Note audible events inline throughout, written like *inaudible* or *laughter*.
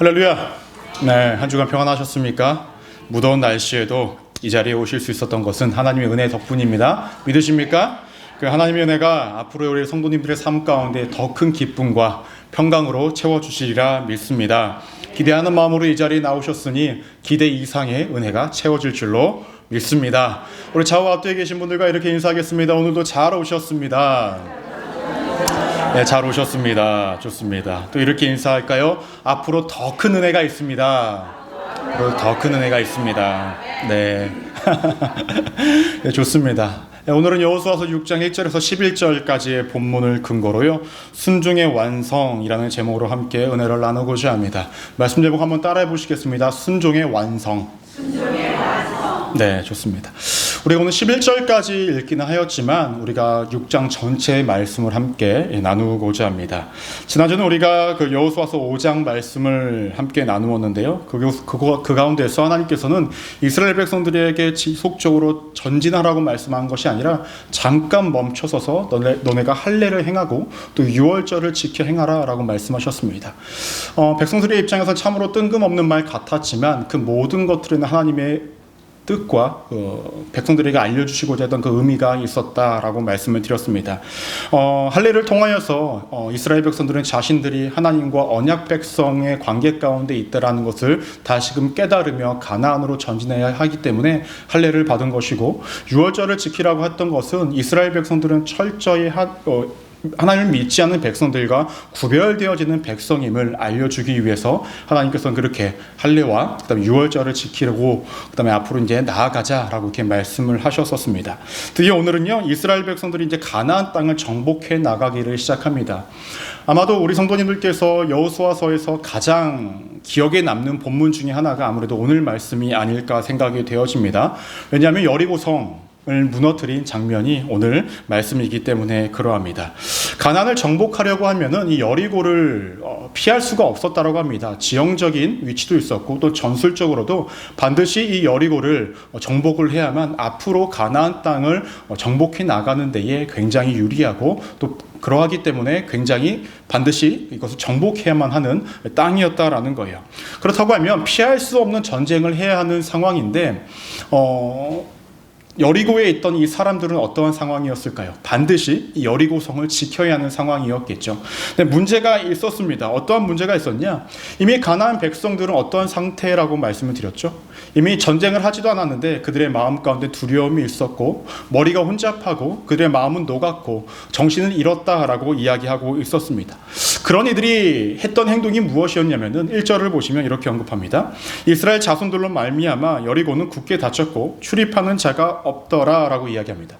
할렐루야. 네, 한 주간 평안하셨습니까? 무더운 날씨에도 이 자리에 오실 수 있었던 것은 하나님의 은혜 덕분입니다. 믿으십니까? 그 하나님의 은혜가 앞으로 우리 성도님들의 삶 가운데 더 큰 기쁨과 평강으로 채워 주시리라 믿습니다. 기대하는 마음으로 이 자리에 나오셨으니 기대 이상의 은혜가 채워질 줄로 믿습니다. 우리 좌우 앞뒤에 계신 분들과 이렇게 인사하겠습니다. 오늘도 잘 오셨습니다. 네, 잘 오셨습니다. 좋습니다. 또 이렇게 인사할까요? 앞으로 더 큰 은혜가 있습니다. 더 큰 은혜가 있습니다. 네. *laughs* 네, 좋습니다. 네, 오늘은 여호수아서 6장 1절에서 11절까지의 본문을 근거로요. 순종의 완성이라는 제목으로 함께 은혜를 나누고자 합니다. 말씀 제목 한번 따라해 보시겠습니다. 순종의 완성. 순종의 완성. 네, 좋습니다. 우리가 오늘 11절까지 읽기는 하였지만 우리가 6장 전체의 말씀을 함께 나누고자 합니다. 지난주는 우리가 그 여호수아서 5장 말씀을 함께 나누었는데요. 그, 그, 그 가운데서 하나님께서는 이스라엘 백성들에게 지속적으로 전진하라고 말씀한 것이 아니라 잠깐 멈춰서서 너네, 너네가 할례를 행하고 또 6월절을 지켜 행하라라고 말씀하셨습니다. 어, 백성들의 입장에서 참으로 뜬금없는 말 같았지만 그 모든 것들은 하나님의 뜻과 어, 백성들에게 알려주시고자 했던 그 의미가 있었다라고 말씀을 드렸습니다. 어, 할례를 통하여서 어, 이스라엘 백성들은 자신들이 하나님과 언약 백성의 관계 가운데 있다라는 것을 다시금 깨달으며 가나안으로 전진해야 하기 때문에 할례를 받은 것이고 유월절을 지키라고 했던 것은 이스라엘 백성들은 철저히 하, 어, 하나님을 믿지 않는 백성들과 구별되어지는 백성임을 알려주기 위해서 하나님께서는 그렇게 할례와 그다음에 유월절을 지키려고 그다음에 앞으로 이제 나아가자라고 이렇게 말씀을 하셨었습니다. 드디어 오늘은요 이스라엘 백성들이 이제 가나안 땅을 정복해 나가기를 시작합니다. 아마도 우리 성도님들께서 여호수아서에서 가장 기억에 남는 본문 중에 하나가 아무래도 오늘 말씀이 아닐까 생각이 되어집니다. 왜냐하면 여리고성 을 무너뜨린 장면이 오늘 말씀이기 때문에 그러합니다. 가난을 정복하려고 하면은 이 여리고를 어, 피할 수가 없었다라고 합니다. 지형적인 위치도 있었고 또 전술적으로도 반드시 이 여리고를 어, 정복을 해야만 앞으로 가나안 땅을 어, 정복해 나가는 데에 굉장히 유리하고 또 그러하기 때문에 굉장히 반드시 이것을 정복해야만 하는 땅이었다라는 거예요. 그렇다고 하면 피할 수 없는 전쟁을 해야 하는 상황인데 어. 여리고에 있던 이 사람들은 어떠한 상황이었을까요? 반드시 이 여리고 성을 지켜야 하는 상황이었겠죠. 근데 문제가 있었습니다. 어떠한 문제가 있었냐? 이미 가나안 백성들은 어떠한 상태라고 말씀을 드렸죠. 이미 전쟁을 하지도 않았는데 그들의 마음 가운데 두려움이 있었고 머리가 혼잡하고 그들의 마음은 녹았고 정신을 잃었다라고 이야기하고 있었습니다. 그런 이들이 했던 행동이 무엇이었냐면은 1절을 보시면 이렇게 언급합니다. 이스라엘 자손들로 말미암아 여리고는 굳게 닫혔고 출입하는 자가 없더라라고 이야기합니다.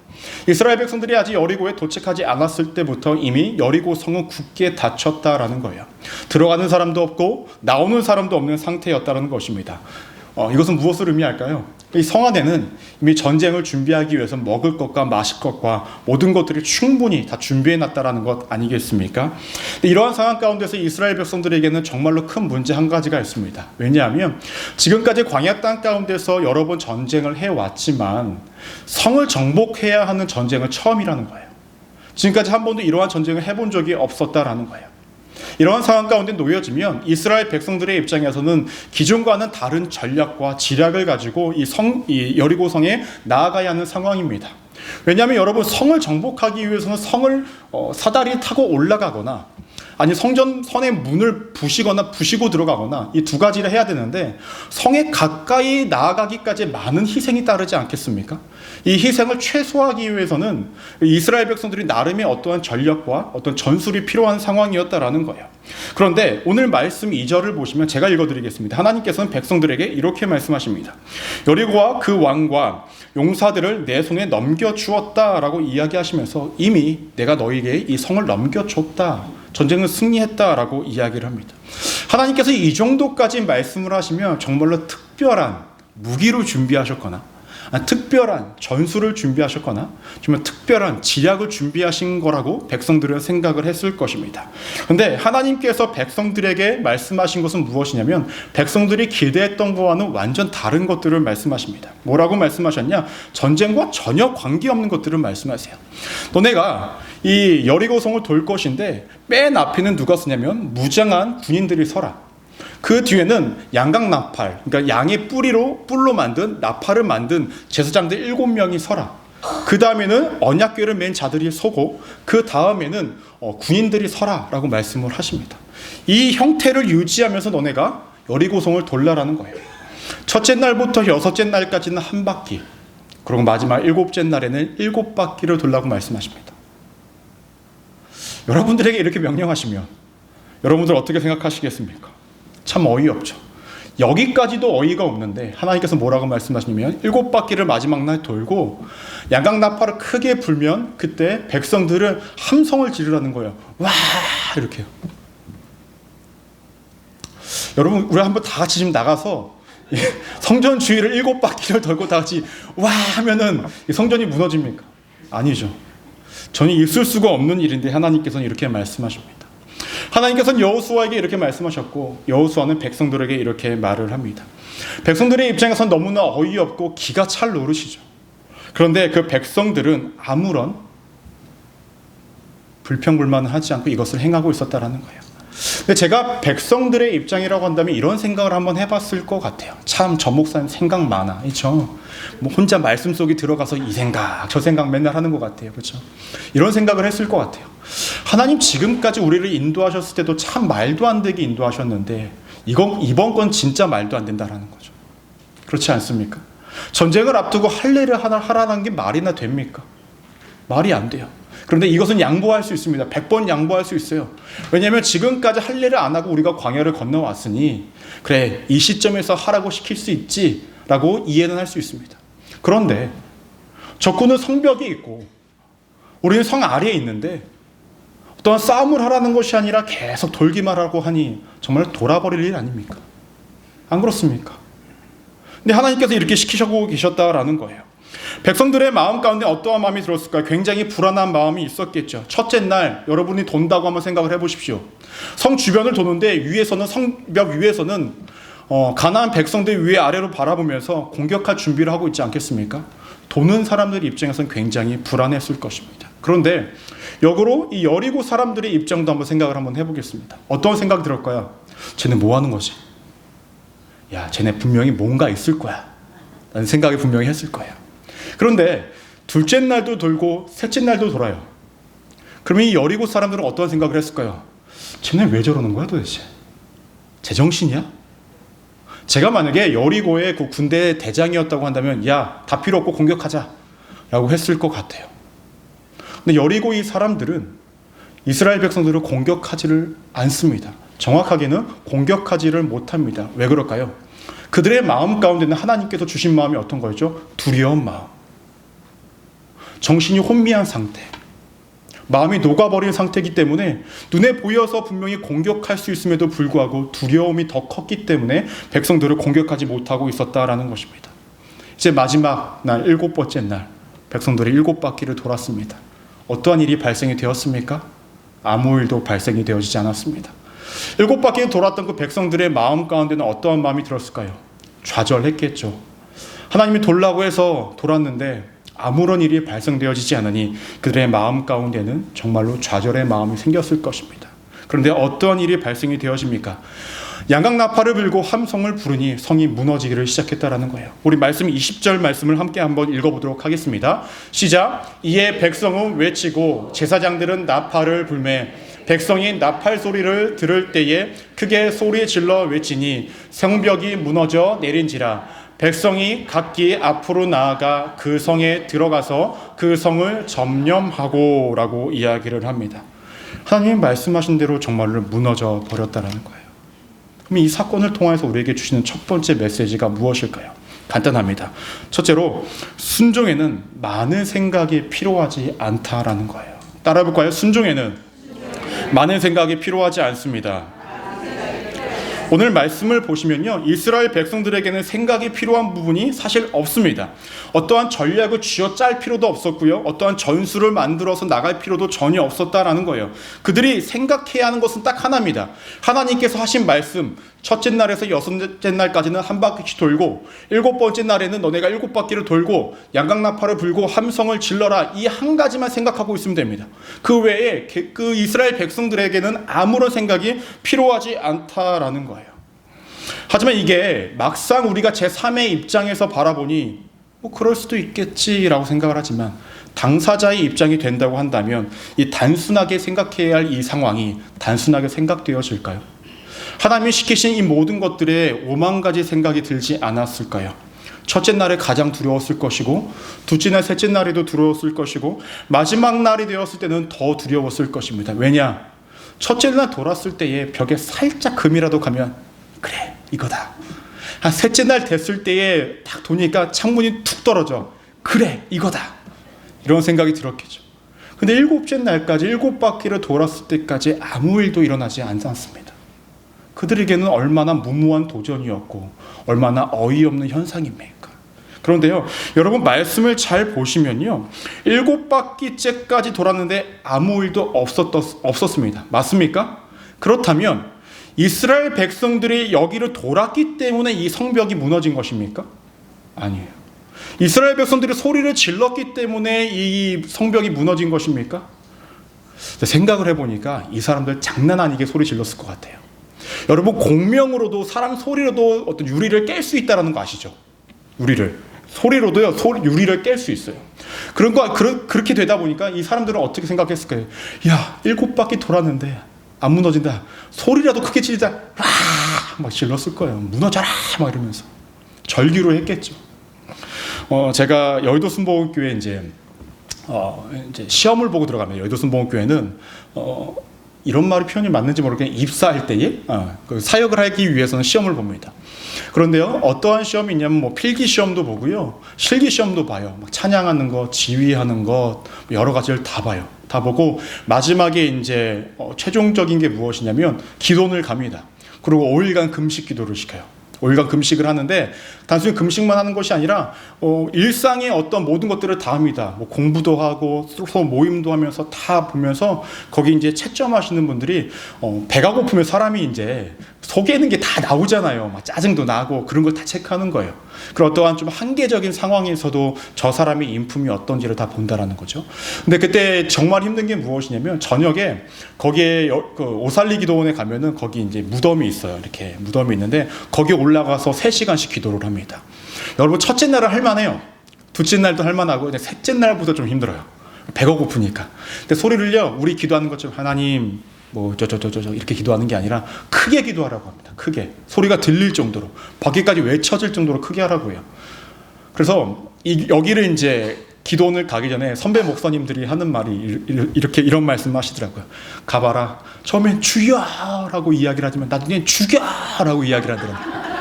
이스라엘 백성들이 아직 여리고에 도착하지 않았을 때부터 이미 여리고 성은 굳게 닫혔다라는 거예요. 들어가는 사람도 없고 나오는 사람도 없는 상태였다는 것입니다. 어, 이것은 무엇을 의미할까요? 이성 안에는 이미 전쟁을 준비하기 위해서 먹을 것과 마실 것과 모든 것들이 충분히 다 준비해 놨다라는 것 아니겠습니까? 이러한 상황 가운데서 이스라엘 백성들에게는 정말로 큰 문제 한 가지가 있습니다. 왜냐하면 지금까지 광야 땅 가운데서 여러 번 전쟁을 해 왔지만 성을 정복해야 하는 전쟁은 처음이라는 거예요. 지금까지 한 번도 이러한 전쟁을 해본 적이 없었다라는 거예요. 이러한 상황 가운데 놓여지면 이스라엘 백성들의 입장에서는 기존과는 다른 전략과 지략을 가지고 이 성, 이 여리고성에 나아가야 하는 상황입니다. 왜냐하면 여러분 성을 정복하기 위해서는 성을 어, 사다리 타고 올라가거나 아니 성전 선의 문을 부시거나 부시고 들어가거나 이 두 가지를 해야 되는데 성에 가까이 나아가기까지 많은 희생이 따르지 않겠습니까? 이 희생을 최소화하기 위해서는 이스라엘 백성들이 나름의 어떠한 전력과 어떤 전술이 필요한 상황이었다라는 거예요. 그런데 오늘 말씀 2절을 보시면 제가 읽어드리겠습니다. 하나님께서는 백성들에게 이렇게 말씀하십니다. 여리고와 그 왕과 용사들을 내 손에 넘겨주었다라고 이야기하시면서 이미 내가 너에게 이 성을 넘겨줬다. 전쟁을 승리했다라고 이야기를 합니다. 하나님께서 이 정도까지 말씀을 하시면 정말로 특별한 무기로 준비하셨거나 아, 특별한 전술을 준비하셨거나 정말 특별한 지략을 준비하신 거라고 백성들은 생각을 했을 것입니다. 그런데 하나님께서 백성들에게 말씀하신 것은 무엇이냐면 백성들이 기대했던 것과는 완전 다른 것들을 말씀하십니다. 뭐라고 말씀하셨냐? 전쟁과 전혀 관계없는 것들을 말씀하세요. 너네가 이 여리고성을 돌 것인데 맨 앞에는 누가 서냐면 무장한 군인들이 서라. 그 뒤에는 양각 나팔, 그러니까 양의 뿌리로 뿔로 만든 나팔을 만든 제사장들 일곱 명이 서라. 그 다음에는 언약궤를 맨 자들이 서고 그 다음에는 어, 군인들이 서라라고 말씀을 하십니다. 이 형태를 유지하면서 너네가 여리고성을 돌라라는 거예요. 첫째 날부터 여섯째 날까지는 한 바퀴, 그리고 마지막 일곱째 날에는 일곱 바퀴를 돌라고 말씀하십니다. 여러분들에게 이렇게 명령하시면 여러분들 어떻게 생각하시겠습니까? 참 어이없죠. 여기까지도 어이가 없는데 하나님께서 뭐라고 말씀하시냐면 일곱 바퀴를 마지막 날 돌고 양각 나팔을 크게 불면 그때 백성들은 함성을 지르라는 거예요. 와 이렇게요. 여러분 우리 한번 다 같이 지금 나가서 성전 주위를 일곱 바퀴를 돌고 다 같이 와 하면은 성전이 무너집니까? 아니죠. 전혀 있을 수가 없는 일인데 하나님께서는 이렇게 말씀하십니다. 하나님께서는 여호수아에게 이렇게 말씀하셨고 여호수아는 백성들에게 이렇게 말을 합니다. 백성들의 입장에선 너무나 어이없고 기가 찰 노릇이죠. 그런데 그 백성들은 아무런 불평불만을 하지 않고 이것을 행하고 있었다라는 거예요. 제가 백성들의 입장이라고 한다면 이런 생각을 한번 해봤을 것 같아요. 참, 저 목사님 생각 많아. 그렇죠? 뭐 혼자 말씀 속에 들어가서 이 생각, 저 생각 맨날 하는 것 같아요. 그렇죠? 이런 생각을 했을 것 같아요. 하나님 지금까지 우리를 인도하셨을 때도 참 말도 안 되게 인도하셨는데 이건 이번 건 진짜 말도 안 된다라는 거죠. 그렇지 않습니까? 전쟁을 앞두고 할례를 하라는 게 말이나 됩니까? 말이 안 돼요. 그런데 이것은 양보할 수 있습니다. 100번 양보할 수 있어요. 왜냐하면 지금까지 할례를 안 하고 우리가 광야를 건너왔으니 그래 이 시점에서 하라고 시킬 수 있지라고 이해는 할 수 있습니다. 그런데 적군은 성벽이 있고 우리는 성 아래에 있는데 어떤 싸움을 하라는 것이 아니라 계속 돌기만 하고 하니 정말 돌아버릴 일 아닙니까? 안 그렇습니까? 근데 하나님께서 이렇게 시키시고 계셨다라는 거예요. 백성들의 마음 가운데 어떠한 마음이 들었을까요? 굉장히 불안한 마음이 있었겠죠. 첫째 날 여러분이 돈다고 한번 생각을 해보십시오. 성 주변을 도는데 위에서는 성벽 위에서는 어, 가나안 백성들 위에 아래로 바라보면서 공격할 준비를 하고 있지 않겠습니까? 도는 사람들 입장에서는 굉장히 불안했을 것입니다. 그런데 역으로 이 여리고 사람들의 입장도 한번 생각을 한번 해보겠습니다. 어떤 생각이 들었까요? 쟤네 뭐 하는 거지? 야, 쟤네 분명히 뭔가 있을 거야. 라는 생각이 분명히 했을 거예요. 그런데 둘째 날도 돌고 셋째 날도 돌아요. 그러면 이 여리고 사람들은 어떤 생각을 했을까요? 쟤네 왜 저러는 거야 도대체? 제정신이야? 제가 만약에 여리고의 그 군대 대장이었다고 한다면 야, 다 필요 없고 공격하자. 라고 했을 것 같아요. 근데 여리고 이 사람들은 이스라엘 백성들을 공격하지를 않습니다. 정확하게는 공격하지를 못합니다. 왜 그럴까요? 그들의 마음 가운데는 하나님께서 주신 마음이 어떤 거였죠? 두려운 마음. 정신이 혼미한 상태. 마음이 녹아버린 상태이기 때문에 눈에 보여서 분명히 공격할 수 있음에도 불구하고 두려움이 더 컸기 때문에 백성들을 공격하지 못하고 있었다라는 것입니다. 이제 마지막 날 일곱 번째 날 백성들이 일곱 바퀴를 돌았습니다. 어떠한 일이 발생이 되었습니까? 아무 일도 발생이 되어지지 않았습니다. 일곱 바퀴 돌았던 그 백성들의 마음 가운데는 어떠한 마음이 들었을까요? 좌절했겠죠. 하나님이 돌라고 해서 돌았는데 아무런 일이 발생되어지지 않으니 그들의 마음 가운데는 정말로 좌절의 마음이 생겼을 것입니다. 그런데 어떠한 일이 발생이 되어집니까? 양각 나팔을 불고 함성을 부르니 성이 무너지기를 시작했다라는 거예요. 우리 말씀 20절 말씀을 함께 한번 읽어보도록 하겠습니다. 시작. 이에 백성은 외치고 제사장들은 나팔을 불매 백성이 나팔 소리를 들을 때에 크게 소리 질러 외치니 성벽이 무너져 내린지라 백성이 각기 앞으로 나아가 그 성에 들어가서 그 성을 점령하고 라고 이야기를 합니다. 하나님 말씀하신 대로 정말로 무너져 버렸다라는 거예요. 그럼 이 사건을 통해서 우리에게 주시는 첫 번째 메시지가 무엇일까요? 간단합니다. 첫째로 순종에는 많은 생각이 필요하지 않다라는 거예요. 따라해 볼까요? 순종에는 많은 생각이 필요하지 않습니다. 오늘 말씀을 보시면요. 이스라엘 백성들에게는 생각이 필요한 부분이 사실 없습니다. 어떠한 전략을 쥐어 짤 필요도 없었고요. 어떠한 전술을 만들어서 나갈 필요도 전혀 없었다라는 거예요. 그들이 생각해야 하는 것은 딱 하나입니다. 하나님께서 하신 말씀, 첫째 날에서 여섯째 날까지는 한 바퀴씩 돌고, 일곱 번째 날에는 너네가 일곱 바퀴를 돌고, 양각나팔을 불고 함성을 질러라. 이 한 가지만 생각하고 있으면 됩니다. 그 외에 그 이스라엘 백성들에게는 아무런 생각이 필요하지 않다라는 거예요. 하지만 이게 막상 우리가 제3의 입장에서 바라보니 뭐 그럴 수도 있겠지라고 생각을 하지만 당사자의 입장이 된다고 한다면 이 단순하게 생각해야 할 이 상황이 단순하게 생각되어질까요? 하나님이 시키신 이 모든 것들에 오만 가지 생각이 들지 않았을까요? 첫째 날에 가장 두려웠을 것이고 둘째 날, 셋째 날에도 두려웠을 것이고 마지막 날이 되었을 때는 더 두려웠을 것입니다. 왜냐? 첫째 날 돌았을 때에 벽에 살짝 금이라도 가면 그래 이거다. 한 셋째 날 됐을 때에 딱 도니까 창문이 툭 떨어져. 그래 이거다. 이런 생각이 들었겠죠. 근데 일곱째 날까지 일곱 바퀴를 돌았을 때까지 아무 일도 일어나지 않았습니다. 그들에게는 얼마나 무모한 도전이었고 얼마나 어이없는 현상입니까? 그런데요, 여러분 말씀을 잘 보시면요, 일곱 바퀴째까지 돌았는데 아무 일도 없었, 없었습니다. 맞습니까? 그렇다면 이스라엘 백성들이 여기를 돌았기 때문에 이 성벽이 무너진 것입니까? 아니에요. 이스라엘 백성들이 소리를 질렀기 때문에 이 성벽이 무너진 것입니까? 생각을 해보니까 이 사람들 장난 아니게 소리 질렀을 것 같아요. 여러분 공명으로도 사람 소리로도 어떤 유리를 깰 수 있다라는 거 아시죠? 유리를 소리로도요 소리, 유리를 깰 수 있어요. 그런 거 그러, 그렇게 되다 보니까 이 사람들은 어떻게 생각했을까요? 야 일곱 바퀴 돌았는데 안 무너진다. 소리라도 크게 지르자. 와막 질렀을 거예요. 무너져라 막 이러면서 절규를 했겠죠. 어 제가 여의도 순복음교회 이제 어 이제 시험을 보고 들어가면 여의도 순복음교회는 어 이런 말이 표현이 맞는지 모르겠는데 입사할 때에 어, 그 사역을 하기 위해서는 시험을 봅니다. 그런데요, 어떠한 시험이 있냐면 뭐 필기 시험도 보고요, 실기 시험도 봐요. 막 찬양하는 것, 지휘하는 것, 뭐 여러 가지를 다 봐요. 다 보고 마지막에 이제 어, 최종적인 게 무엇이냐면 기도를 갑니다. 그리고 5일간 금식 기도를 시켜요. 5일간 금식을 하는데 단순히 금식만 하는 것이 아니라 어, 일상의 어떤 모든 것들을 다 합니다. 뭐 공부도 하고 서 모임도 하면서 다 보면서 거기 이제 채점하시는 분들이 어, 배가 고프면 사람이 이제 속에 있는 게 다 나오잖아요. 막 짜증도 나고 그런 걸 다 체크하는 거예요. 그런 어떠한 좀 한계적인 상황에서도 저 사람의 인품이 어떤지를 다 본다라는 거죠. 근데 그때 정말 힘든 게 무엇이냐면 저녁에 거기에 그 오살리 기도원에 가면은 거기 이제 무덤이 있어요. 이렇게 무덤이 있는데 거기 올라가서 3시간씩 기도를 합니다. 여러분 첫째 날은 할만해요. 둘째 날도 할만하고 이제 셋째 날부터 좀 힘들어요. 배가 고프니까. 근데 소리를요, 우리 기도하는 것처럼 하나님 뭐 저저저저 이렇게 기도하는 게 아니라 크게 기도하라고 합니다. 크게 소리가 들릴 정도로 밖에까지 외쳐질 정도로 크게 하라고 해요. 그래서 이, 여기를 이제 기도원을 가기 전에 선배 목사님들이 하는 말이 이렇게 이런 말씀 하시더라고요. 가봐라. 처음엔 주여 라고 이야기를 하지만 나중엔 죽여 라고 이야기를 하더라고요. *laughs*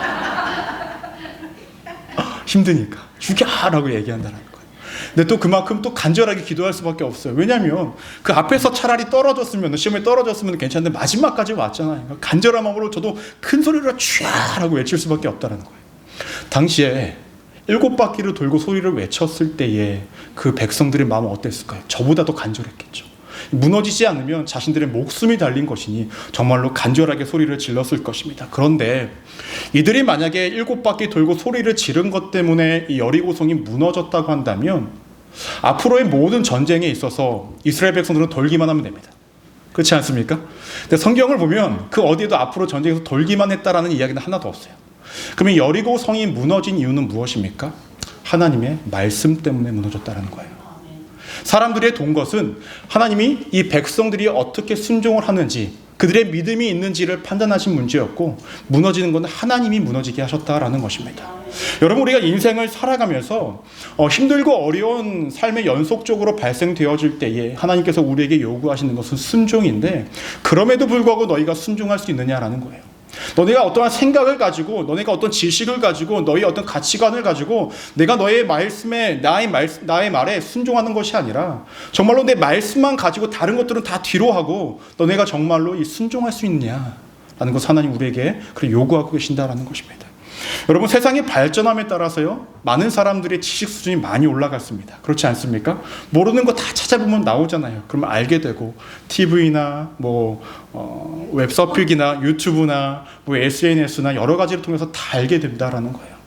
힘드니까 죽여 라고 얘기한다는 거예요. 근데 또 그만큼 또 간절하게 기도할 수밖에 없어요. 왜냐하면 그 앞에서 차라리 떨어졌으면 시험에 떨어졌으면 괜찮은데 마지막까지 왔잖아요. 그러니까 간절한 마음으로 저도 큰 소리로 쥐라고 외칠 수밖에 없다는 거예요. 당시에 일곱 바퀴를 돌고 소리를 외쳤을 때에 그 백성들의 마음은 어땠을까요? 저보다 더 간절했겠죠. 무너지지 않으면 자신들의 목숨이 달린 것이니 정말로 간절하게 소리를 질렀을 것입니다. 그런데 이들이 만약에 일곱 바퀴 돌고 소리를 지른 것 때문에 이 여리고성이 무너졌다고 한다면 앞으로의 모든 전쟁에 있어서 이스라엘 백성들은 돌기만 하면 됩니다. 그렇지 않습니까? 근데 성경을 보면 그 어디에도 앞으로 전쟁에서 돌기만 했다라는 이야기는 하나도 없어요. 그러면 여리고 성이 무너진 이유는 무엇입니까? 하나님의 말씀 때문에 무너졌다는 거예요. 사람들의 돈 것은 하나님이 이 백성들이 어떻게 순종을 하는지 그들의 믿음이 있는지를 판단하신 문제였고 무너지는 건 하나님이 무너지게 하셨다라는 것입니다. 여러분 우리가 인생을 살아가면서 어, 힘들고 어려운 삶의 연속적으로 발생되어질 때에 하나님께서 우리에게 요구하시는 것은 순종인데 그럼에도 불구하고 너희가 순종할 수 있느냐라는 거예요. 너네가 어떠한 생각을 가지고 너네가 어떤 지식을 가지고 너희 어떤 가치관을 가지고 내가 너의 말씀에 나의 말 나의 말에 순종하는 것이 아니라 정말로 내 말씀만 가지고 다른 것들은 다 뒤로 하고 너네가 정말로 이 순종할 수 있느냐라는 것 하나님 우리에게 그 요구하고 계신다라는 것입니다. 여러분 세상의 발전함에 따라서요 많은 사람들의 지식 수준이 많이 올라갔습니다. 그렇지 않습니까? 모르는 거 다 찾아보면 나오잖아요. 그러면 알게 되고 TV나 뭐 어, 웹서핑이나 유튜브나 뭐 SNS나 여러 가지를 통해서 다 알게 된다라는 거예요.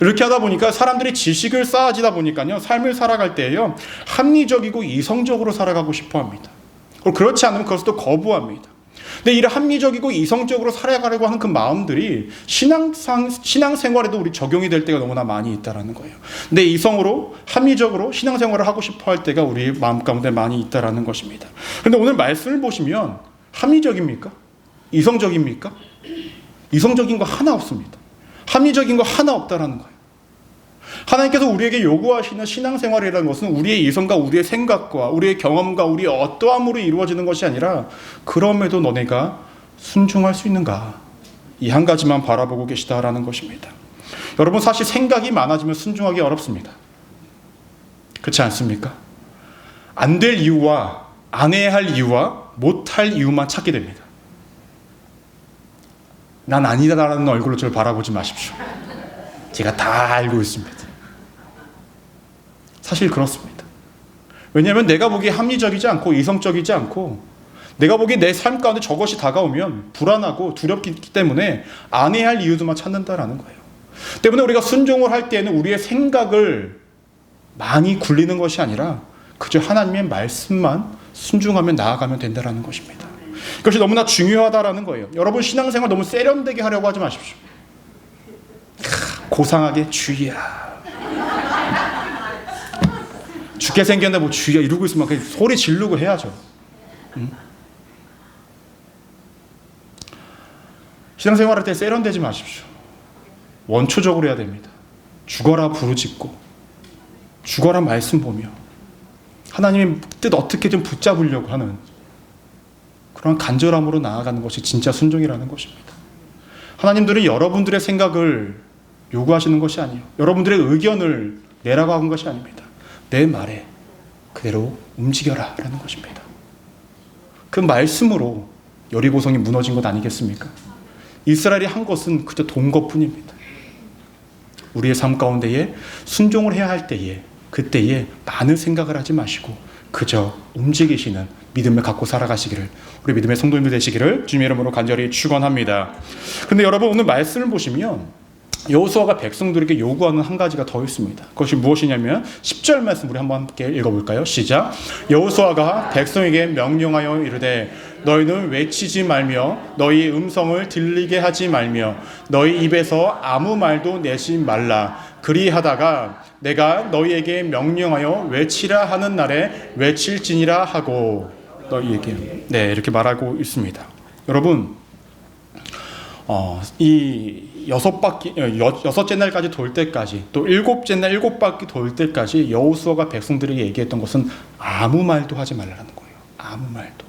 이렇게 하다 보니까 사람들이 지식을 쌓아지다 보니까요 삶을 살아갈 때에요 합리적이고 이성적으로 살아가고 싶어합니다. 그렇지 않으면 그것을 또 거부합니다. 근데 이런 합리적이고 이성적으로 살아가려고 하는 그 마음들이 신앙상 신앙생활에도 우리 적용이 될 때가 너무나 많이 있다라는 거예요. 근데 이성으로 합리적으로 신앙생활을 하고 싶어 할 때가 우리 마음 가운데 많이 있다라는 것입니다. 근데 오늘 말씀을 보시면 합리적입니까? 이성적입니까? 이성적인 거 하나 없습니다. 합리적인 거 하나 없다라는 거예요. 하나님께서 우리에게 요구하시는 신앙생활이라는 것은 우리의 이성과 우리의 생각과 우리의 경험과 우리의 어떠함으로 이루어지는 것이 아니라 그럼에도 너네가 순종할 수 있는가 이 한 가지만 바라보고 계시다라는 것입니다. 여러분 사실 생각이 많아지면 순종하기 어렵습니다. 그렇지 않습니까? 안 될 이유와 안 해야 할 이유와 못할 이유만 찾게 됩니다. 난 아니다라는 얼굴로 저를 바라보지 마십시오. 제가 다 알고 있습니다. 사실 그렇습니다. 왜냐하면 내가 보기에 합리적이지 않고 이성적이지 않고 내가 보기에 내 삶 가운데 저것이 다가오면 불안하고 두렵기 때문에 안 해야 할 이유들만 찾는다라는 거예요. 때문에 우리가 순종을 할 때는 우리의 생각을 많이 굴리는 것이 아니라 그저 하나님의 말씀만 순종하며 나아가면 된다라는 것입니다. 그것이 너무나 중요하다라는 거예요. 여러분 신앙생활 너무 세련되게 하려고 하지 마십시오. 고상하게 주의야. 죽게 생겼는데 뭐 주의야 이러고 있으면 그냥 소리 지르고 해야죠. 응? 신앙생활할 때 세련되지 마십시오. 원초적으로 해야 됩니다. 죽어라 부르짖고 죽어라 말씀 보며 하나님의 뜻 어떻게든 붙잡으려고 하는 그런 간절함으로 나아가는 것이 진짜 순종이라는 것입니다. 하나님들은 여러분들의 생각을 요구하시는 것이 아니에요. 여러분들의 의견을 내라고 한 것이 아닙니다. 내 말에 그대로 움직여라 라는 것입니다. 그 말씀으로 여리고성이 무너진 것 아니겠습니까? 이스라엘이 한 것은 그저 돈 것뿐입니다. 우리의 삶 가운데에 순종을 해야 할 때에 그때에 많은 생각을 하지 마시고 그저 움직이시는 믿음을 갖고 살아가시기를 우리 믿음의 성도님들 되시기를 주님의 이름으로 간절히 축원합니다. 근데 여러분 오늘 말씀을 보시면 여호수아가 백성들에게 요구하는 한 가지가 더 있습니다. 그것이 무엇이냐면 10절 말씀 우리 한번 함께 읽어볼까요? 시작. 여호수아가 백성에게 명령하여 이르되 너희는 외치지 말며 너희 음성을 들리게 하지 말며 너희 입에서 아무 말도 내지 말라. 그리하다가 내가 너희에게 명령하여 외치라 하는 날에 외칠지니라 하고 너희에게 네 이렇게 말하고 있습니다. 여러분 어, 이 여섯 바퀴 여, 여섯째 날까지 돌 때까지 또 일곱째 날 일곱 바퀴 돌 때까지 여호수아가 백성들에게 얘기했던 것은 아무 말도 하지 말라는 거예요. 아무 말도.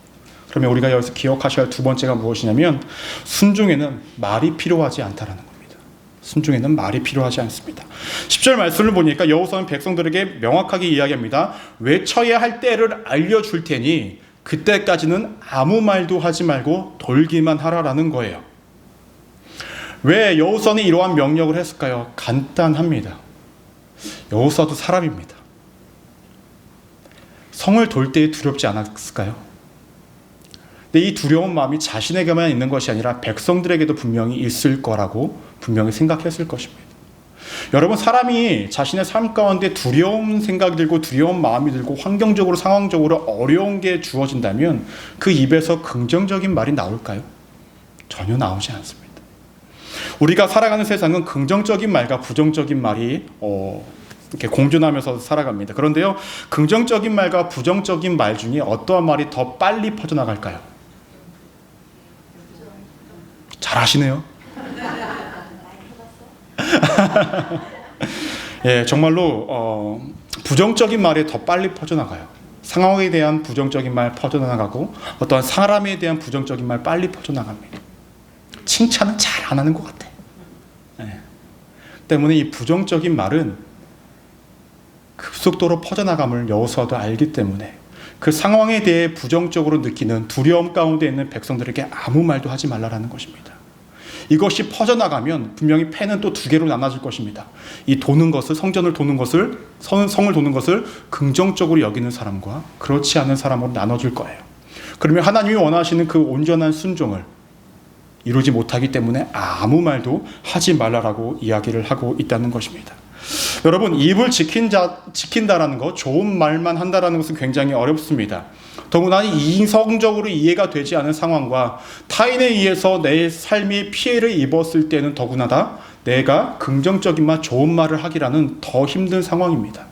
그러면 우리가 여기서 기억하셔야 할 두 번째가 무엇이냐면 순종에는 말이 필요하지 않다라는 겁니다. 순종에는 말이 필요하지 않습니다. 10절 말씀을 보니까 여호수아는 백성들에게 명확하게 이야기합니다. 외쳐야 할 때를 알려줄 테니 그때까지는 아무 말도 하지 말고 돌기만 하라라는 거예요. 왜 여호수아는 이러한 명령을 했을까요? 간단합니다. 여호수아도 사람입니다. 성을 돌 때에 두렵지 않았을까요? 근데 이 두려운 마음이 자신에게만 있는 것이 아니라 백성들에게도 분명히 있을 거라고 분명히 생각했을 것입니다. 여러분 사람이 자신의 삶 가운데 두려운 생각이 들고 두려운 마음이 들고 환경적으로 상황적으로 어려운 게 주어진다면 그 입에서 긍정적인 말이 나올까요? 전혀 나오지 않습니다. 우리가 살아가는 세상은 긍정적인 말과 부정적인 말이 어, 이렇게 공존하면서 살아갑니다. 그런데요, 긍정적인 말과 부정적인 말 중에 어떠한 말이 더 빨리 퍼져나갈까요? 잘 아시네요. *laughs* 예, 정말로 어, 부정적인 말이 더 빨리 퍼져나가요. 상황에 대한 부정적인 말 퍼져나가고 어떠한 사람에 대한 부정적인 말 빨리 퍼져나갑니다. 칭찬은 잘 안 하는 것 같아. 예. 때문에 이 부정적인 말은 급속도로 퍼져나감을 여호수아도 알기 때문에 그 상황에 대해 부정적으로 느끼는 두려움 가운데 있는 백성들에게 아무 말도 하지 말라라는 것입니다. 이것이 퍼져나가면 분명히 패는 또 두 개로 나눠질 것입니다. 이 도는 것을 성전을 도는 것을 성, 성을 도는 것을 긍정적으로 여기는 사람과 그렇지 않은 사람으로 나눠질 거예요. 그러면 하나님이 원하시는 그 온전한 순종을 이루지 못하기 때문에 아무 말도 하지 말라라고 이야기를 하고 있다는 것입니다. 여러분 입을 지킨 자 지킨다라는 거 좋은 말만 한다라는 것은 굉장히 어렵습니다. 더구나 이성적으로 이해가 되지 않은 상황과 타인에 의해서 내 삶이 피해를 입었을 때는 더구나다 내가 긍정적인 말, 좋은 말을 하기라는 더 힘든 상황입니다.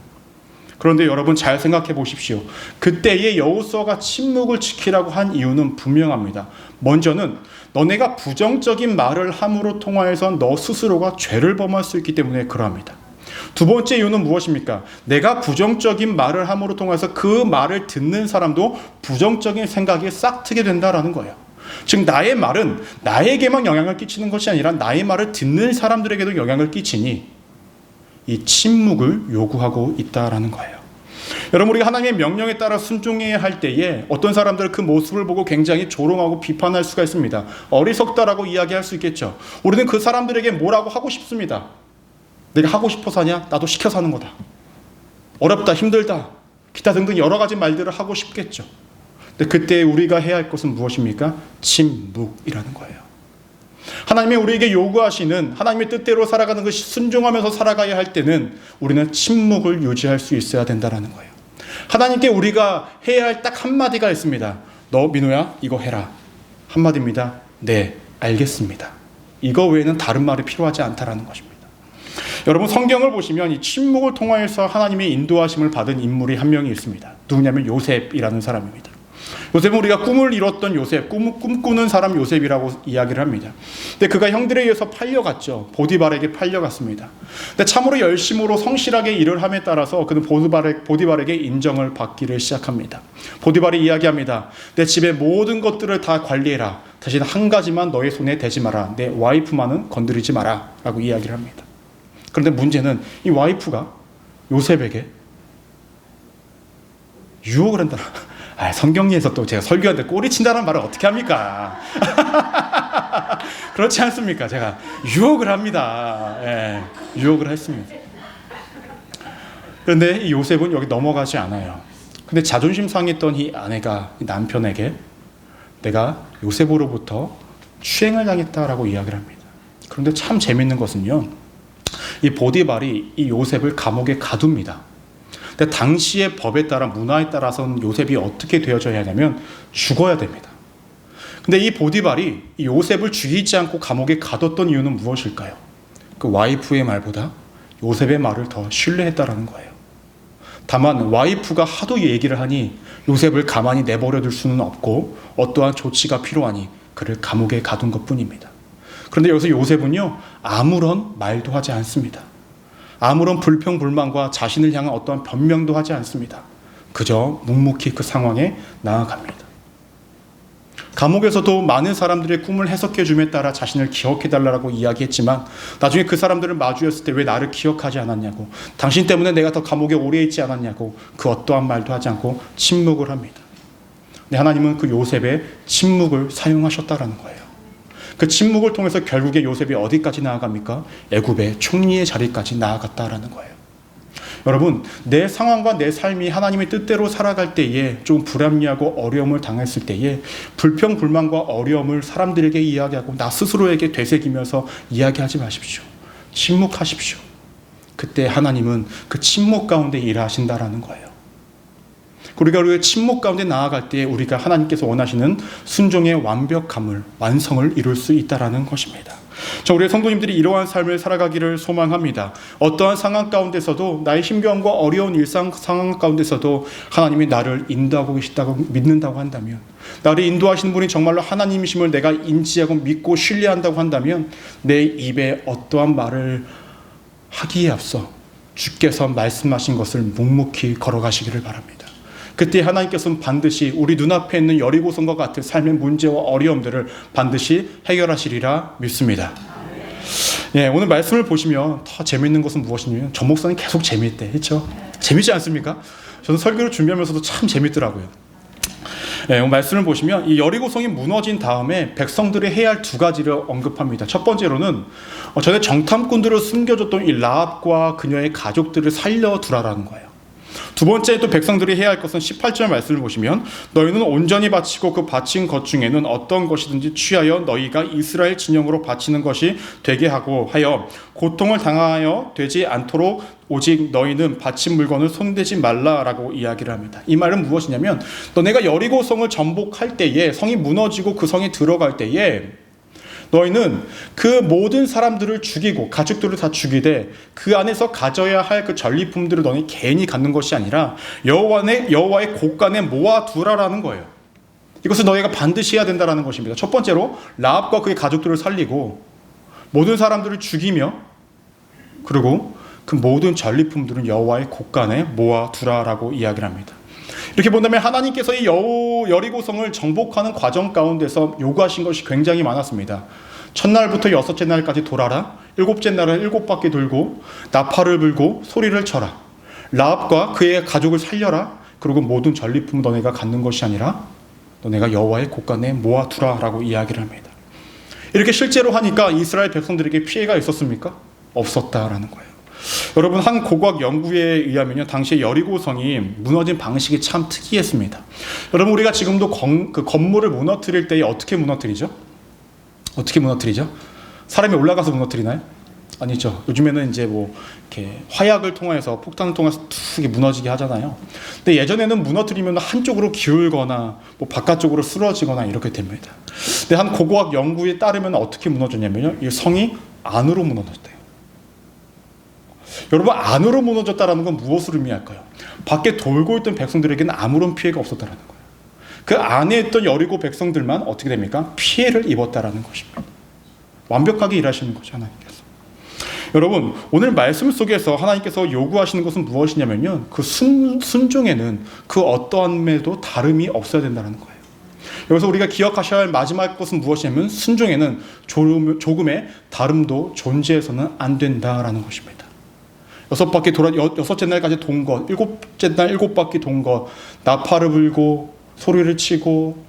그런데 여러분 잘 생각해 보십시오. 그때의 여호수아가 침묵을 지키라고 한 이유는 분명합니다. 먼저는 너네가 부정적인 말을 함으로 통하여서 너 스스로가 죄를 범할 수 있기 때문에 그러합니다. 두 번째 이유는 무엇입니까? 내가 부정적인 말을 함으로 통해서 그 말을 듣는 사람도 부정적인 생각에 싹트게 된다라는 거예요. 즉 나의 말은 나에게만 영향을 끼치는 것이 아니라 나의 말을 듣는 사람들에게도 영향을 끼치니 이 침묵을 요구하고 있다라는 거예요. 여러분 우리가 하나님의 명령에 따라 순종해야 할 때에 어떤 사람들 그 모습을 보고 굉장히 조롱하고 비판할 수가 있습니다. 어리석다라고 이야기할 수 있겠죠. 우리는 그 사람들에게 뭐라고 하고 싶습니다. 내가 하고 싶어서 하냐? 나도 시켜서 하는 거다. 어렵다, 힘들다, 기타 등등 여러 가지 말들을 하고 싶겠죠. 근데 그때 우리가 해야 할 것은 무엇입니까? 침묵이라는 거예요. 하나님이 우리에게 요구하시는 하나님의 뜻대로 살아가는 것이 순종하면서 살아가야 할 때는 우리는 침묵을 유지할 수 있어야 된다라는 거예요. 하나님께 우리가 해야 할 딱 한마디가 있습니다. 너 민호야 이거 해라. 한마디입니다. 네, 알겠습니다. 이거 외에는 다른 말이 필요하지 않다라는 것입니다. 여러분 성경을 보시면 이 침묵을 통하여서 하나님의 인도하심을 받은 인물이 한 명이 있습니다. 누구냐면 요셉이라는 사람입니다. 요셉은 우리가 꿈을 이뤘던 요셉, 꿈, 꿈꾸는 사람 요셉이라고 이야기를 합니다. 근데 그가 형들에 의해서 팔려갔죠. 보디발에게 팔려갔습니다. 근데 참으로 열심으로 성실하게 일을 함에 따라서 그는 보디발에, 보디발에게 인정을 받기를 시작합니다. 보디발이 이야기합니다. 내 집의 모든 것들을 다 관리해라. 대신 한 가지만 너의 손에 대지 마라. 내 와이프만은 건드리지 마라. 라고 이야기를 합니다. 그런데 문제는 이 와이프가 요셉에게 유혹을 한다. 아, 성경에서 또 제가 설교하는데 꼬리 친다는 말을 어떻게 합니까? *laughs* 그렇지 않습니까? 제가 유혹을 합니다. 예, 유혹을 했습니다. 그런데 이 요셉은 여기 넘어가지 않아요. 근데 자존심 상했던 이 아내가 이 남편에게 내가 요셉으로부터 추행을 당했다라고 이야기를 합니다. 그런데 참 재밌는 것은요. 이 보디발이 이 요셉을 감옥에 가둡니다. 근데 당시의 법에 따라 문화에 따라서는 요셉이 어떻게 되어져야 하냐면 죽어야 됩니다. 근데 이 보디발이 이 요셉을 죽이지 않고 감옥에 가뒀던 이유는 무엇일까요? 그 와이프의 말보다 요셉의 말을 더 신뢰했다라는 거예요. 다만 와이프가 하도 얘기를 하니 요셉을 가만히 내버려 둘 수는 없고 어떠한 조치가 필요하니 그를 감옥에 가둔 것뿐입니다. 그런데 여기서 요셉은요 아무런 말도 하지 않습니다. 아무런 불평 불만과 자신을 향한 어떠한 변명도 하지 않습니다. 그저 묵묵히 그 상황에 나아갑니다. 감옥에서도 많은 사람들의 꿈을 해석해 줌에 따라 자신을 기억해 달라고 이야기했지만 나중에 그 사람들을 마주했을 때 왜 나를 기억하지 않았냐고 당신 때문에 내가 더 감옥에 오래 있지 않았냐고 그 어떠한 말도 하지 않고 침묵을 합니다. 근데 하나님은 그 요셉의 침묵을 사용하셨다라는 거예요. 그 침묵을 통해서 결국에 요셉이 어디까지 나아갑니까? 애굽의 총리의 자리까지 나아갔다라는 거예요. 여러분, 내 상황과 내 삶이 하나님의 뜻대로 살아갈 때에 좀 불합리하고 어려움을 당했을 때에 불평, 불만과 어려움을 사람들에게 이야기하고 나 스스로에게 되새기면서 이야기하지 마십시오. 침묵하십시오. 그때 하나님은 그 침묵 가운데 일하신다라는 거예요. 우리가 우리의 침묵 가운데 나아갈 때 우리가 하나님께서 원하시는 순종의 완벽함을 완성을 이룰 수 있다라는 것입니다. 저 우리의 성도님들이 이러한 삶을 살아가기를 소망합니다. 어떠한 상황 가운데서도 나의 힘겨움과 어려운 일상 상황 가운데서도 하나님이 나를 인도하고 계시다고 믿는다고 한다면 나를 인도하시는 분이 정말로 하나님이심을 내가 인지하고 믿고 신뢰한다고 한다면 내 입에 어떠한 말을 하기에 앞서 주께서 말씀하신 것을 묵묵히 걸어가시기를 바랍니다. 그때 하나님께서는 반드시 우리 눈앞에 있는 여리고성과 같은 삶의 문제와 어려움들을 반드시 해결하시리라 믿습니다. 예, 오늘 말씀을 보시면 더 재밌는 것은 무엇이냐면 저 목사님 계속 재미있대. 그렇죠? 재밌지 않습니까? 저는 설교를 준비하면서도 참 재밌더라고요. 예, 말씀을 보시면 이 여리고성이 무너진 다음에 백성들이 해야 할 두 가지를 언급합니다. 첫 번째로는 어, 전에 정탐꾼들을 숨겨줬던 이 라합과 그녀의 가족들을 살려두라라는 거예요. 두 번째 또 백성들이 해야 할 것은 18절 말씀을 보시면 너희는 온전히 바치고 그 바친 것 중에는 어떤 것이든지 취하여 너희가 이스라엘 진영으로 바치는 것이 되게 하고 하여 고통을 당하여 되지 않도록 오직 너희는 바친 물건을 손대지 말라라고 이야기를 합니다. 이 말은 무엇이냐면 너네가 여리고성을 정복할 때에 성이 무너지고 그 성에 들어갈 때에 너희는 그 모든 사람들을 죽이고 가축들을 다 죽이되 그 안에서 가져야 할 그 전리품들을 너희 개인이 갖는 것이 아니라 여호와의 여호와의 곳간에 모아 두라라는 거예요. 이것을 너희가 반드시 해야 된다라는 것입니다. 첫 번째로 라합과 그의 가족들을 살리고 모든 사람들을 죽이며 그리고 그 모든 전리품들은 여호와의 곳간에 모아 두라라고 이야기를 합니다. 이렇게 본다면 하나님께서 이 여호 여리고성을 정복하는 과정 가운데서 요구하신 것이 굉장히 많았습니다. 첫날부터 여섯째 날까지 돌아라. 일곱째 날은 일곱 바퀴 돌고 나팔을 불고 소리를 쳐라. 라합과 그의 가족을 살려라. 그리고 모든 전리품 너네가 갖는 것이 아니라 너네가 여호와의 곳간에 모아두라라고 이야기를 합니다. 이렇게 실제로 하니까 이스라엘 백성들에게 피해가 있었습니까? 없었다라는 거예요. 여러분 한 고고학 연구에 의하면요 당시 여리고성이 무너진 방식이 참 특이했습니다. 여러분 우리가 지금도 건, 그 건물을 무너뜨릴 때 어떻게 무너뜨리죠? 어떻게 무너뜨리죠? 사람이 올라가서 무너뜨리나요? 아니죠. 요즘에는 이제 뭐 이렇게 화약을 통해서 폭탄을 통해서 툭 무너지게 하잖아요. 근데 예전에는 무너뜨리면 한쪽으로 기울거나 뭐 바깥쪽으로 쓰러지거나 이렇게 됩니다. 근데 한 고고학 연구에 따르면 어떻게 무너졌냐면요. 이 성이 안으로 무너졌대요. 여러분 안으로 무너졌다라는 건 무엇을 의미할까요? 밖에 돌고 있던 백성들에게는 아무런 피해가 없었다라는 거예요. 그 안에 있던 여리고 백성들만 어떻게 됩니까? 피해를 입었다라는 것입니다. 완벽하게 일하시는 거죠 하나님께서. 여러분 오늘 말씀 속에서 하나님께서 요구하시는 것은 무엇이냐면요. 그 순, 순종에는 그 어떠함에도 다름이 없어야 된다는 거예요. 여기서 우리가 기억하셔야 할 마지막 것은 무엇이냐면 순종에는 조금의 다름도 존재해서는 안 된다라는 것입니다. 여섯 바퀴 돌아 여 섯째 날까지 돈 것, 일곱째 날 일곱 바퀴 돈 것, 나팔을 불고 소리를 치고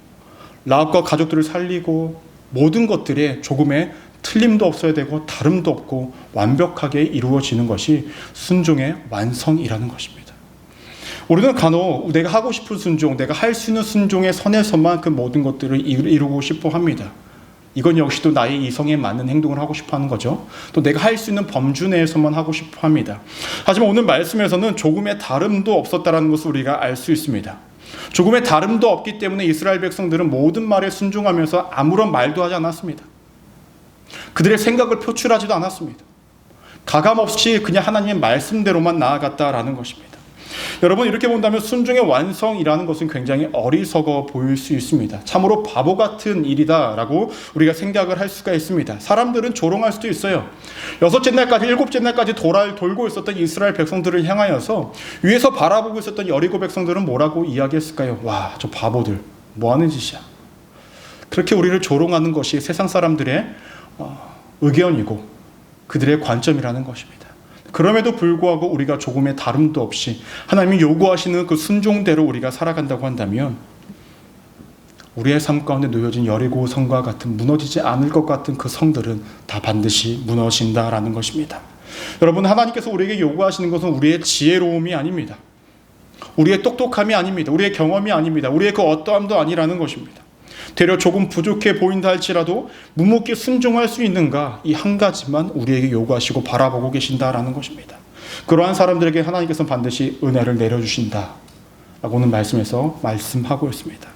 라합과 가족들을 살리고 모든 것들에 조금의 틀림도 없어야 되고 다름도 없고 완벽하게 이루어지는 것이 순종의 완성이라는 것입니다. 우리는 간혹 내가 하고 싶은 순종, 내가 할 수 있는 순종의 선에서만 그 모든 것들을 이루고 싶어 합니다. 이건 역시도 나의 이성에 맞는 행동을 하고 싶어 하는 거죠. 또 내가 할 수 있는 범주 내에서만 하고 싶어 합니다. 하지만 오늘 말씀에서는 조금의 다름도 없었다라는 것을 우리가 알 수 있습니다. 조금의 다름도 없기 때문에 이스라엘 백성들은 모든 말에 순종하면서 아무런 말도 하지 않았습니다. 그들의 생각을 표출하지도 않았습니다. 가감 없이 그냥 하나님의 말씀대로만 나아갔다라는 것입니다. 여러분 이렇게 본다면 순종의 완성이라는 것은 굉장히 어리석어 보일 수 있습니다. 참으로 바보 같은 일이다라고 우리가 생각을 할 수가 있습니다. 사람들은 조롱할 수도 있어요. 여섯째 날까지 일곱째 날까지 돌아 돌고 있었던 이스라엘 백성들을 향하여서 위에서 바라보고 있었던 여리고 백성들은 뭐라고 이야기했을까요? 와, 저 바보들 뭐 하는 짓이야. 그렇게 우리를 조롱하는 것이 세상 사람들의 어, 의견이고 그들의 관점이라는 것입니다. 그럼에도 불구하고 우리가 조금의 다름도 없이 하나님이 요구하시는 그 순종대로 우리가 살아간다고 한다면 우리의 삶 가운데 놓여진 여리고 성과 같은 무너지지 않을 것 같은 그 성들은 다 반드시 무너진다라는 것입니다. 여러분 하나님께서 우리에게 요구하시는 것은 우리의 지혜로움이 아닙니다. 우리의 똑똑함이 아닙니다. 우리의 경험이 아닙니다. 우리의 그 어떠함도 아니라는 것입니다. 되려 조금 부족해 보인다 할지라도 묵묵히 순종할 수 있는가 이 한 가지만 우리에게 요구하시고 바라보고 계신다라는 것입니다. 그러한 사람들에게 하나님께서는 반드시 은혜를 내려주신다. 라고는 말씀에서 말씀하고 있습니다.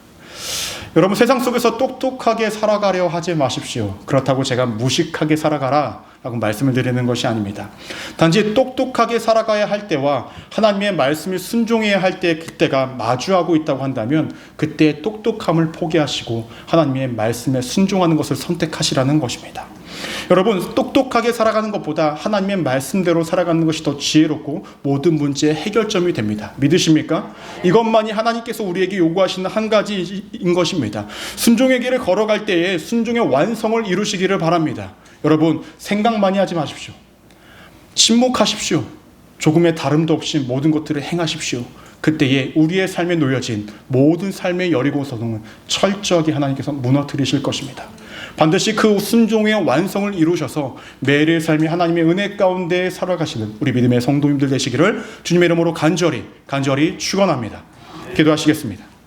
여러분 세상 속에서 똑똑하게 살아가려 하지 마십시오. 그렇다고 제가 무식하게 살아가라 라고 말씀을 드리는 것이 아닙니다. 단지 똑똑하게 살아가야 할 때와 하나님의 말씀을 순종해야 할 때 그때가 마주하고 있다고 한다면 그때 똑똑함을 포기하시고 하나님의 말씀에 순종하는 것을 선택하시라는 것입니다. 여러분 똑똑하게 살아가는 것보다 하나님의 말씀대로 살아가는 것이 더 지혜롭고 모든 문제의 해결점이 됩니다. 믿으십니까? 이것만이 하나님께서 우리에게 요구하시는 한 가지인 것입니다. 순종의 길을 걸어갈 때에 순종의 완성을 이루시기를 바랍니다. 여러분 생각 많이 하지 마십시오. 침묵하십시오. 조금의 다름도 없이 모든 것들을 행하십시오. 그때에 우리의 삶에 놓여진 모든 삶의 여리고 서동을 철저하게 하나님께서 무너뜨리실 것입니다. 반드시 그 순종의 완성을 이루셔서 매일의 삶이 하나님의 은혜 가운데 살아가시는 우리 믿음의 성도님들 되시기를 주님의 이름으로 간절히 간절히 축원합니다. 기도하시겠습니다.